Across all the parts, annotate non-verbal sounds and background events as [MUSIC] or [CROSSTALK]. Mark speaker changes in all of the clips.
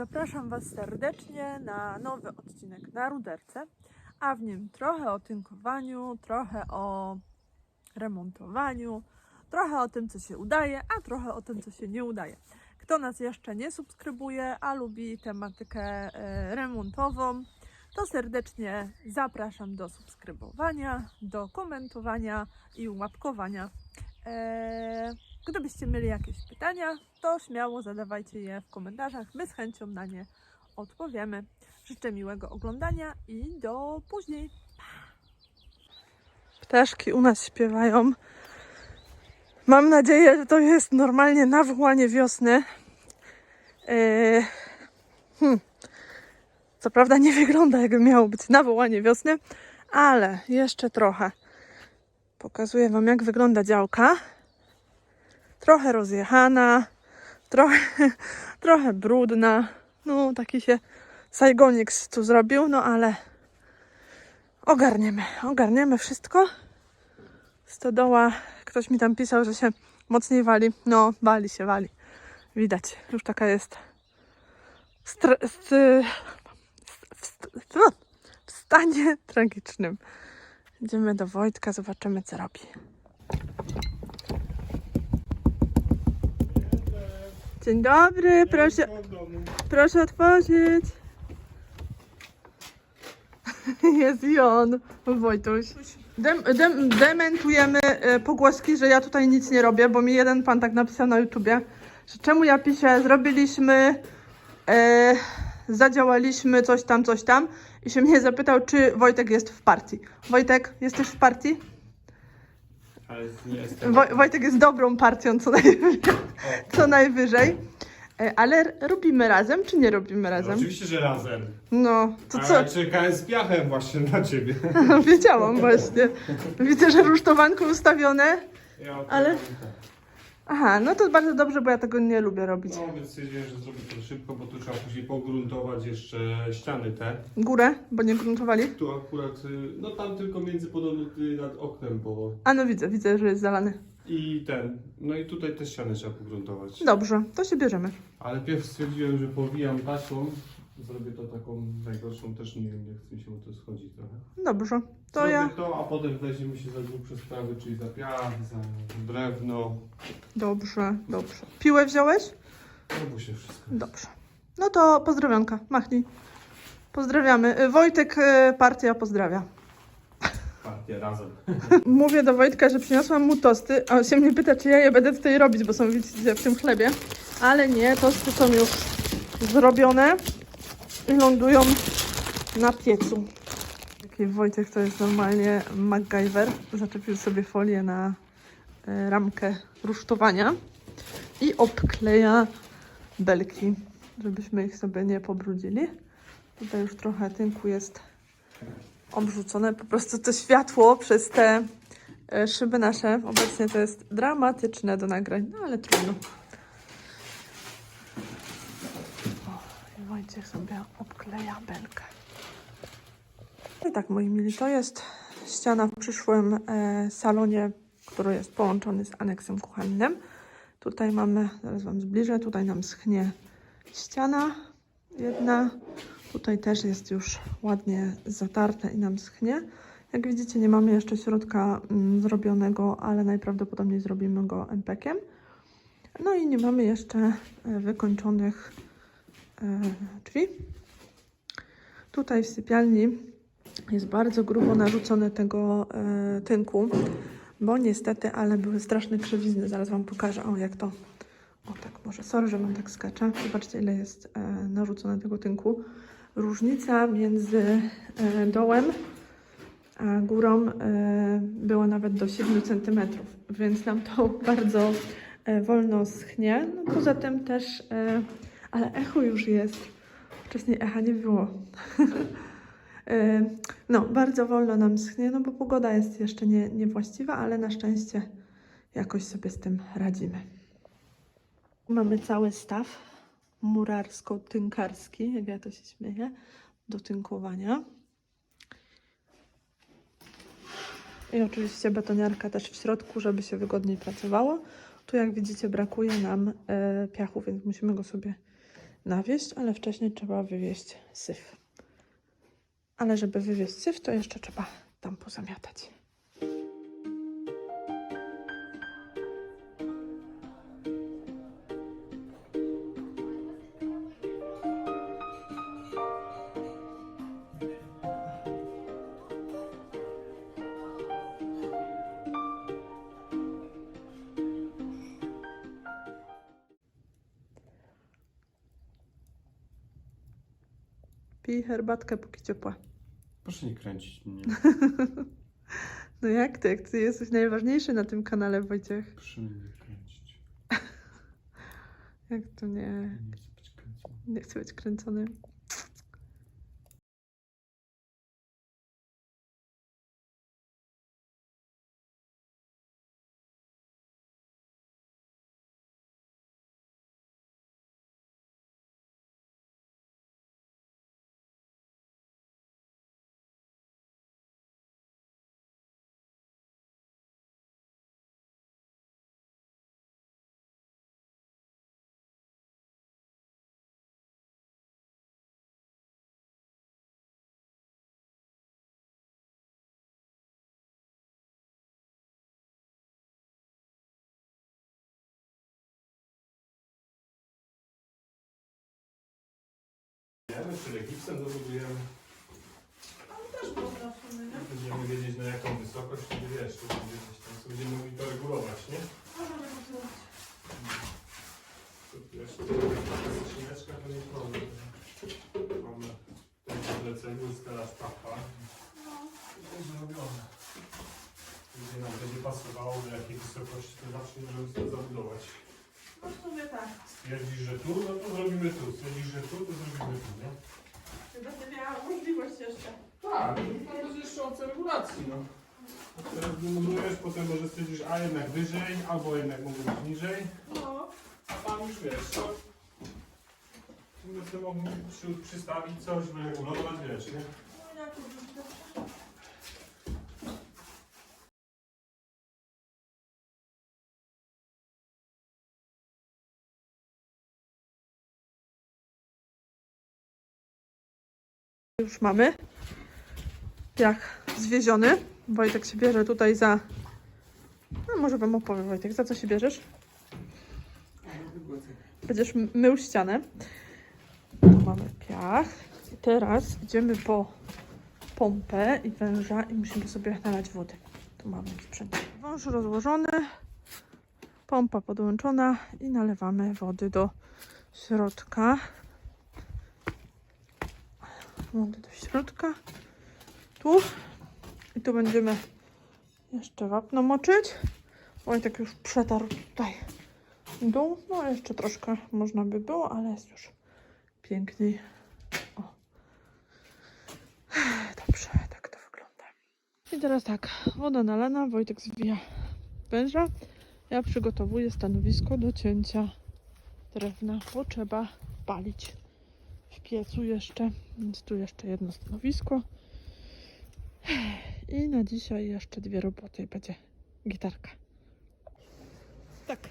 Speaker 1: Zapraszam Was serdecznie na nowy odcinek na Ruderce, a w nim trochę o tynkowaniu, trochę o remontowaniu, trochę o tym, co się udaje, a trochę o tym, co się nie udaje. Kto nas jeszcze nie subskrybuje, a lubi tematykę e, remontową, to serdecznie zapraszam do subskrybowania, do komentowania i łapkowania. E, Gdybyście mieli jakieś pytania, to śmiało zadawajcie je w komentarzach. My z chęcią na nie odpowiemy. Życzę miłego oglądania i do później. Ptaszki u nas śpiewają. Mam nadzieję, że to jest normalnie nawołanie wiosny. Yy, hmm. Co prawda nie wygląda jakby miało być nawołanie wiosny, ale jeszcze trochę. Pokazuję Wam jak wygląda działka trochę rozjechana, trochę, [LAUGHS] trochę brudna. No, taki się Saigonik tu zrobił, no ale ogarniemy, ogarniemy wszystko. Stodoła, ktoś mi tam pisał, że się mocniej wali. No, wali się, wali. Widać, już taka jest stre- st- st- w stanie tragicznym. Idziemy do Wojtka, zobaczymy co robi. Dzień dobry, proszę, proszę otworzyć. [LAUGHS] Jest i on, Wojtuś. Dem, dem, dementujemy e, pogłoski, że ja tutaj nic nie robię, bo mi jeden pan tak napisał na YouTubie, że czemu ja piszę, zrobiliśmy, e, zadziałaliśmy coś tam, coś tam i się mnie zapytał, czy Wojtek jest w partii. Wojtek, jesteś w partii?
Speaker 2: Ale nie jestem.
Speaker 1: Woj, Wojtek jest dobrą partią, co najwyżej. Co najwyżej. E, Ale robimy razem, czy nie robimy
Speaker 2: No,
Speaker 1: razem?
Speaker 2: oczywiście, że razem.
Speaker 1: No, to
Speaker 2: A
Speaker 1: co?
Speaker 2: ja czekałem z piachem właśnie na ciebie. [LAUGHS]
Speaker 1: Wiedziałam właśnie. Widzę, że rusztowanko ustawione.
Speaker 2: Ja
Speaker 1: Ale- Aha, no to bardzo dobrze, bo ja tego nie lubię robić.
Speaker 2: No więc stwierdziłem, że zrobię to szybko, bo tu trzeba później pogruntować jeszcze ściany te.
Speaker 1: Górę, bo nie gruntowali.
Speaker 2: Tu akurat, y, no tam tylko między podobno nad oknem, bo...
Speaker 1: A no widzę, widzę, że jest zalany.
Speaker 2: I ten, no i tutaj te ściany trzeba pogruntować.
Speaker 1: Dobrze, to się bierzemy.
Speaker 2: Ale pierw stwierdziłem, że powijam taśmą. Zrobię to taką najgorszą, też nie wiem, nie chce mi się, bo to schodzi trochę.
Speaker 1: Dobrze, to
Speaker 2: Zrobię
Speaker 1: ja.
Speaker 2: to, a potem weźmiemy się za grubsze sprawy, czyli za piach, za drewno.
Speaker 1: Dobrze, dobrze. Piłę wziąłeś?
Speaker 2: Robi się wszystko.
Speaker 1: Dobrze. No to pozdrowionka, machnij. Pozdrawiamy. Y, Wojtek, y, partia pozdrawia.
Speaker 2: Partię razem. [LAUGHS]
Speaker 1: Mówię do Wojtka, że przyniosłam mu tosty, a on się mnie pyta, czy ja je będę tutaj robić, bo są widzicie w tym chlebie. Ale nie, tosty są już zrobione i lądują na piecu. Taki Wojtek to jest normalnie MacGyver. Zaczepił sobie folię na e, ramkę rusztowania i obkleja belki, żebyśmy ich sobie nie pobrudzili. Tutaj już trochę tynku jest obrzucone po prostu to światło przez te e, szyby nasze. Obecnie to jest dramatyczne do nagrań, no ale trudno. O, Wojciech sobie obkleja belkę. I tak, moi mili, to jest ściana w przyszłym e, salonie, który jest połączony z aneksem kuchennym. Tutaj mamy, zaraz Wam zbliżę, tutaj nam schnie ściana jedna. Tutaj też jest już ładnie zatarte i nam schnie. Jak widzicie, nie mamy jeszcze środka mm, zrobionego, ale najprawdopodobniej zrobimy go MPK-iem. No i nie mamy jeszcze e, wykończonych drzwi. Tutaj w sypialni jest bardzo grubo narzucone tego e, tynku, bo niestety, ale były straszne krzywizny. Zaraz Wam pokażę, o jak to. O tak, może sorry, że Wam tak skaczę. Zobaczcie, ile jest e, narzucone tego tynku. Różnica między e, dołem a górą e, była nawet do 7 cm, więc nam to [LAUGHS] bardzo e, wolno schnie. No, poza tym też, e, ale echo już jest. Wcześniej echa nie było. [LAUGHS] E, no, bardzo wolno nam schnie, no bo pogoda jest jeszcze nie, niewłaściwa, ale na szczęście jakoś sobie z tym radzimy. Mamy cały staw murarsko-tynkarski, jak ja to się śmieję, do tynkowania. I oczywiście betoniarka też w środku, żeby się wygodniej pracowało. Tu jak widzicie brakuje nam e, piachu, więc musimy go sobie nawieść, ale wcześniej trzeba wywieźć syf. Ale żeby wywieźć syf, to jeszcze trzeba tam pozamiatać. Pij herbatkę, póki ciepła.
Speaker 2: Proszę nie kręcić mnie. [LAUGHS]
Speaker 1: No jak ty? Jak ty jesteś najważniejszy na tym kanale, Wojciech?
Speaker 2: Proszę mnie nie kręcić. [LAUGHS]
Speaker 1: Jak to nie?
Speaker 2: Nie chcę być kręcony.
Speaker 1: Nie chcę być kręcony.
Speaker 2: Wiemy, czy gipsem dobudujemy.
Speaker 1: też można w sumie, nie?
Speaker 2: Będziemy wiedzieć na jaką wysokość, czyli wiesz, to będzie gdzieś tam sobie będziemy mogli to regulować, nie? To wiesz, to jest skrzyneczka to nie problem. Mamy tutaj w leceniu jest teraz tapa. Będzie zrobione. Gdzie nam będzie pasowało, do jakiej wysokości to zawsze możemy sobie zabudować.
Speaker 1: No w sumie tak.
Speaker 2: Stwierdzisz, że tu, no to zrobimy tu. Stwierdzisz, że tu, to zrobimy tu, nie?
Speaker 1: Będę miała możliwość jeszcze.
Speaker 2: Tak, to będzie jeszcze opcja regulacji, no. Teraz wybudujesz, potem może stwierdzisz, a jednak wyżej, albo jednak mogę być niżej,
Speaker 1: No.
Speaker 2: a tam już wiesz, to będę mógł przy, przystawić coś, wyregulować, wiesz, nie?
Speaker 1: No jak to Już mamy piach zwieziony. Wojtek się bierze tutaj za... No może wam opowiem Wojtek, za co się bierzesz? Będziesz mył ścianę. Tu mamy piach. I teraz idziemy po pompę i węża i musimy sobie nalać wody. Tu mamy sprzęt. Wąż rozłożony, pompa podłączona i nalewamy wody do środka. Wody do środka. Tu. I tu będziemy jeszcze wapno moczyć. Wojtek już przetarł tutaj dół. No jeszcze troszkę można by było, ale jest już piękniej. O. [SIGHS] Dobrze, tak to wygląda. I teraz tak, woda nalana, Wojtek zwija węża. Ja przygotowuję stanowisko do cięcia drewna, bo trzeba palić piecu jeszcze, więc tu jeszcze jedno stanowisko. I na dzisiaj jeszcze dwie roboty i będzie gitarka. Tak.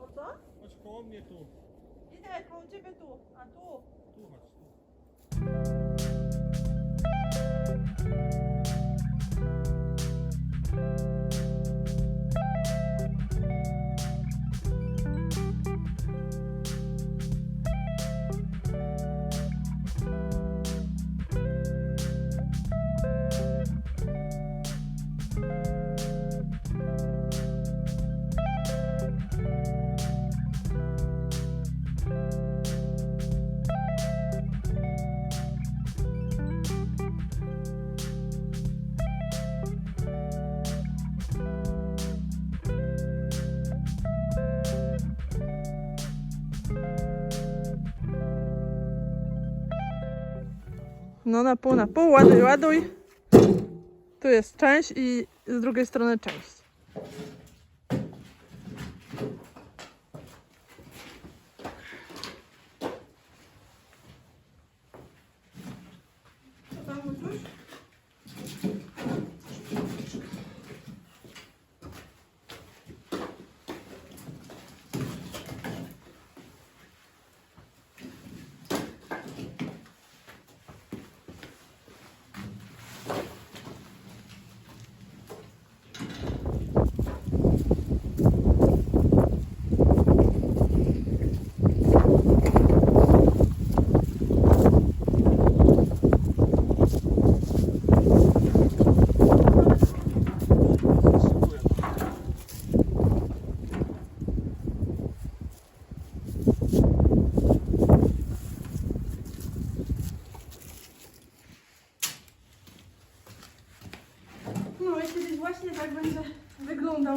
Speaker 1: O co?
Speaker 2: Chodź koło mnie tu,
Speaker 1: Idę koło ciebie tu, a tu.
Speaker 2: tu chodź.
Speaker 1: No na pół, na pół, ładuj, ładuj. Tu jest część i z drugiej strony część. Co tam, Wójtuś?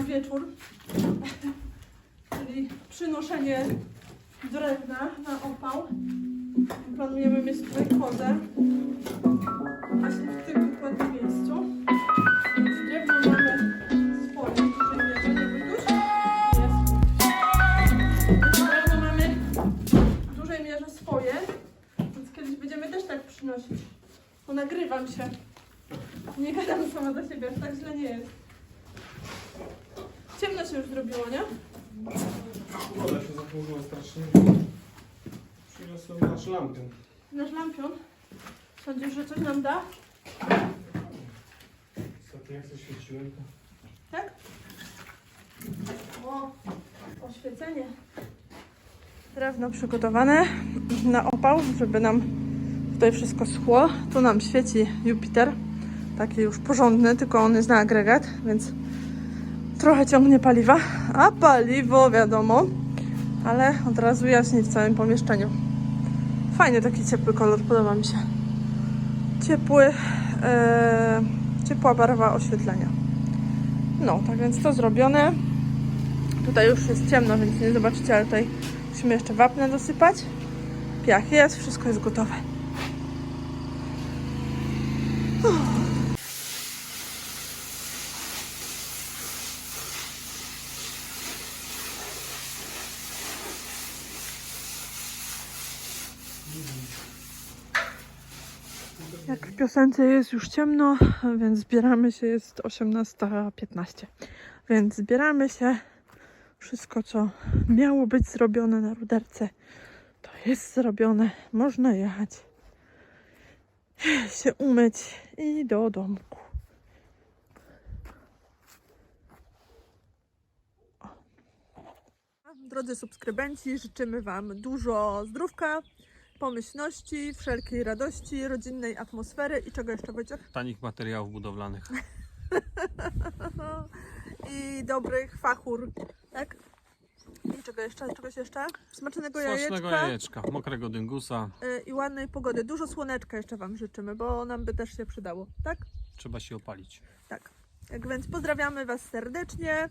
Speaker 1: wieczór, czyli przynoszenie drewna na opał. Planujemy mieć tutaj kozę właśnie w tym dokładnym miejscu. Więc drewno mamy dużej mierze, nie Wojtuś? Jest. Drewno mamy w dużej mierze swoje, więc kiedyś będziemy też tak przynosić. Bo nagrywam się. Nie gadam sama do siebie, tak źle nie jest. Ciemno się już zrobiło, nie?
Speaker 2: Woda się zachmurzyła strasznie. Przyniosłem nasz lampion.
Speaker 1: Nasz lampion. Sądzisz, że coś nam da?
Speaker 2: Ostatnio jak zaświeciłem, to
Speaker 1: Tak? O, oświecenie. Drewno przygotowane na opał, żeby nam tutaj wszystko schło. Tu nam świeci Jupiter, taki już porządny, tylko on jest na agregat, więc trochę ciągnie paliwa, a paliwo wiadomo, ale od razu jaśniej w całym pomieszczeniu. Fajny taki ciepły kolor, podoba mi się. Ciepły, e, ciepła barwa oświetlenia. No, tak więc to zrobione. Tutaj już jest ciemno, więc nie zobaczycie, ale tutaj musimy jeszcze wapnę dosypać. Piach jest, wszystko jest gotowe. Jak w piosence jest już ciemno, więc zbieramy się, jest 18.15. Więc zbieramy się. Wszystko, co miało być zrobione na ruderce, to jest zrobione. Można jechać, się umyć i do domku. Drodzy subskrybenci, życzymy Wam dużo zdrówka, pomyślności, wszelkiej radości, rodzinnej atmosfery i czego jeszcze Wojciech? [LAUGHS]
Speaker 2: tanich materiałów budowlanych.
Speaker 1: I dobrych fachur, tak? I czego jeszcze? Czegoś jeszcze? Smacznego
Speaker 2: Smacznego
Speaker 1: jajeczka
Speaker 2: jajeczka, mokrego dyngusa.
Speaker 1: y, i ładnej pogody. Dużo słoneczka jeszcze Wam życzymy, bo nam by też się przydało, tak?
Speaker 2: Trzeba się opalić.
Speaker 1: Tak. Tak więc pozdrawiamy Was serdecznie.